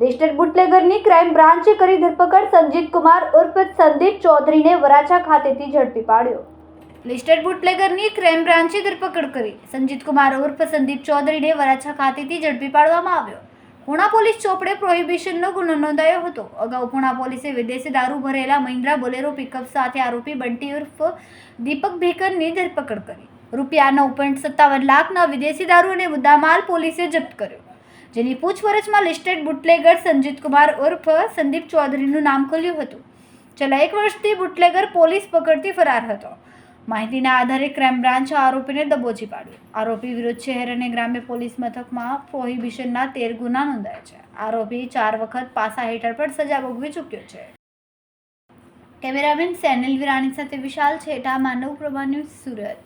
Listed બુટલેગરની crime બ્રાન્ચે કરી ધરપકડ સંજીત કુમાર ઉર્ફ સંદીપ ચૌધરીને વરાછા ખાતેથી ઝડપી પાડ્યો. લિસ્ટેડ બુટલેગરની ક્રાઇમ બ્રાન્ચે ધરપકડ કરી સંજીત કુમાર ઉર્ફ સંદીપ ચૌધરીને વરાછા ખાતેથી ઝડપી પાડવામાં આવ્યો. પુણા પોલીસ ચોપડે પ્રોહિબિશનનો ગુનો નોંધાયો હતો. અગાઉ પુણા પોલીસે વિદેશી દારૂ ભરેલા મહિન્દ્રા બોલેરો પિકઅપ સાથે આરોપી બંટી ઉર્ફ દીપક ભેકરની ધરપકડ કરી. રૂપિયા નવ પોઈન્ટ સત્તાવન લાખના વિદેશી દારૂ અને મુદ્દામાલ પોલીસે જપ્ત કર્યો. જેની પૂછપરછમાં લિસ્ટેડ બુટલેગર સંજીત કુમાર ઉર્ફ સંદીપ ચૌધરીનું નામ ખોલ્યું હતું. છેલ્લા એક વર્ષથી બુટલેગર પોલીસ પકડતી ફરાર હતો. માહિતીના આધારે ક્રાઇમ બ્રાન્ચ આરોપીને દબોચી પાડ્યો. આરોપી વિરુદ્ધ શહેર અને ગ્રામ્ય પોલીસ મથકમાં પ્રોહિબિશનના તેર ગુના નોંધાયા છે. આરોપી ચાર વખત પાસા હેઠળ પણ સજા ભોગવી ચૂક્યો છે. કેમેરામેન સેનલ વિરાણી સાથે વિશાલ છેટા, માનવ પ્રભા ન્યૂઝ સુરત.